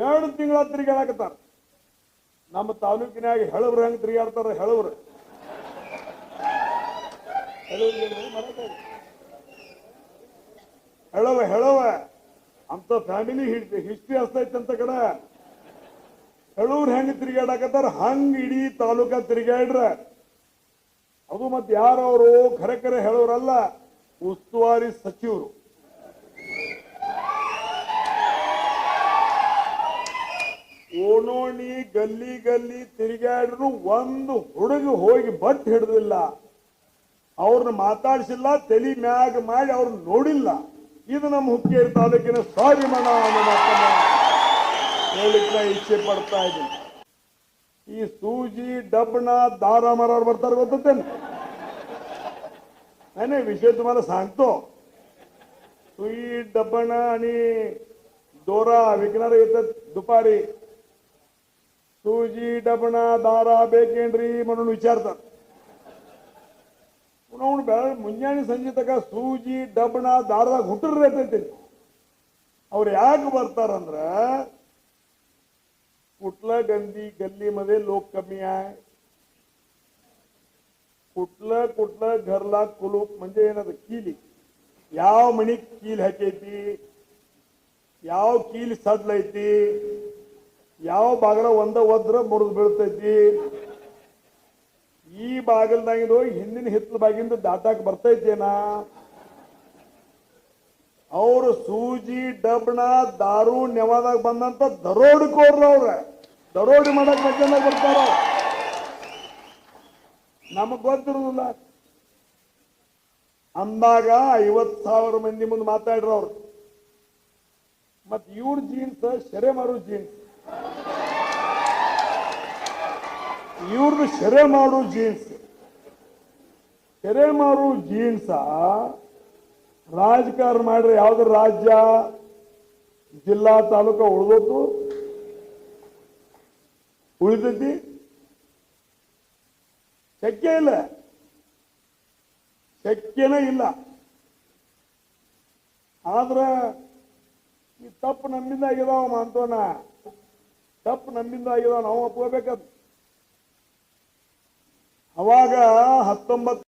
ಎರಡು ತಿಂಗಳ ತಿರುಗಾಡಕತ್ತಾರ. ನಮ್ಮ ತಾಲೂಕಿನಾಗ ಹೆಳವ್ರ ಹೆಂಗ್ ತಿರುಗಾಡ್ತಾರ ಹೆಳವ್ರು. ಹೇಳವ ಹೇಳವ, ಅಂತ ಫ್ಯಾಮಿಲಿ ಹಿಸ್ಟ್ರಿ ಅಸ್ತೈತೆ ಅಂತ ಕಡೆ. ಹೆಳವ್ರು ಹೆಂಗ್ ತಿರುಗಾಡಕತ್ತಾರ, ಹಂಗ್ ಇಡೀ ತಾಲೂಕ ತಿರುಗಾಡ್ರ. ಅದು ಮತ್ತೆ ಯಾರವರು? ಖರೆ ಖರೆ ಹೇಳೋರಲ್ಲ ಉಸ್ತುವಾರಿ ಸಚಿವರು. ಗಲ್ಲಿ ಗಲ್ಲಿ ತಿರುಗಾಡ್ರು ಒಂದು ಹುಡುಗ ಹೋಗಿ ಬಟ್ ಹಿಡ್ದಿಲ್ಲ ಅವ್ರನ್ನ ಮಾತಾಡಿಸಿಲ್ಲ ತಲಿ ಮ್ಯಾಗ ಮಾಡಿ ಅವ್ರನ್ನ ನೋಡಿಲ್ಲ ಇದು ನಮ್ಮ ಹುಕ್ಕೇರಿ ತಾಲೂಕಿನ ಸ್ವಾಭಿಮಾನ ಅನ್ನೋ ಮಾತನ್ನ ಹೇಳಿಕ್ ನಾ ಇಚ್ಛೆ ಪಡ್ತಾ ಇದ್ದೀನಿ ಈ ಸೂಜಿ ಡಬ್ಬಣ ದಾರ ಮರ ಬರ್ತಾರೆ ಗೊತ್ತೇನು नाही नाही विषय तुम्हाला सांगतो सुई डब्बण आणि दोरा विकणारे येतात दुपारी ಸೂಜಿ ಡಬಣ ದಾರ ಬೇಕೇನ್ರಿ म्हणून ವಿಚಾರ್ತಾರ. ಅವನು ಬೆಳ ಮುಂಜಾನೆ ಸಂಜೆ ತಗ ಸೂಜಿ ಡಬಣ ದಾರದಾಗ ಹುಟ್ಟರ್ರಿ ಅಂತೈತಿ ಅವ್ರು ಯಾಕೆ ಬರ್ತಾರಂದ್ರ ಕುಟ್ಲ ಗಂದಿ ಗಲ್ಲಿ ಮದೆ ಲೋಕ್ ಕಮ್ಮಿ ಆಯ್ ಕುಟ್ಲ ಕುಟ್ಲ ಘರ್ಲ ಕುಲುಕ್ म्हणजे ಏನದ ಕೀಲಿ. ಯಾವ ಮಣಿ ಕೀಲ್ ಹಾಕೈತಿ? ಯಾವ ಕೀಲಿ ಸದ್ಲೈತಿ ಯಾವ ಬಾಗಿಲ ಒಂದ ಒದ್ರ ಮುರಿದು ಬೀಳ್ತೈತಿ? ಈ ಬಾಗಲ್ದಾಗಿಂದು ಹಿಂದಿನ ಹಿತ್ತಲ ಬಾಗಿಂದ ದಾಟಾಕ್ ಬರ್ತೈತೇನ? ಅವರು ಸೂಜಿ, ಡಬ್ಣ, ದಾರು, ನೆವಾದಾಗ ಬಂದಂತ ದರೋಡಿಕೋರ್ರ ಅವ್ರ. ದರೋಡಿ ಮಾಡಕ್ ಮಧ್ಯಾಹ್ನ ಬರ್ತಾರ ನಮಗ್ ಗೊತ್ತಿರುದಿಲ್ಲ. ಅಂದಾಗ ಐವತ್ ಸಾವಿರ ಮಂದಿ ಮುಂದೆ ಮಾತಾಡ್ರ ಅವ್ರು. ಮತ್ ಇವ್ರ ಜೀನ್ಸ್ ಶೆರೆ ಮಾರು ಜೀನ್ಸ್ ಇವ್ರದ್ದು ಸೆರೆ ಮಾಡೋ ಜೀನ್ಸ್. ಸೆರೆ ಮಾಡೋ ಜೀನ್ಸ ರಾಜಕಾರಣ ಮಾಡ್ರೆ ಯಾವ್ದು ರಾಜ್ಯ? ಜಿಲ್ಲಾ, ತಾಲೂಕ ಉಳ್ದೋತು ಉಳಿದೈತಿ ಶಕ್ಯ ಇಲ್ಲ. ಶಕ್ಯನೇ ಇಲ್ಲ. ಆದ್ರ ಈ ತಪ್ಪು ನಮ್ಮಿಂದ ಆಗಿದಾವ ಮಾಂತೋನ ತಪ್ಪು ನಮ್ಮಿಂದ ಆಗಿದಾವ, ನಾವು ಒಪ್ಕೋಬೇಕದು. ಅವಾಗ ಹತ್ತೊಂಬತ್ತು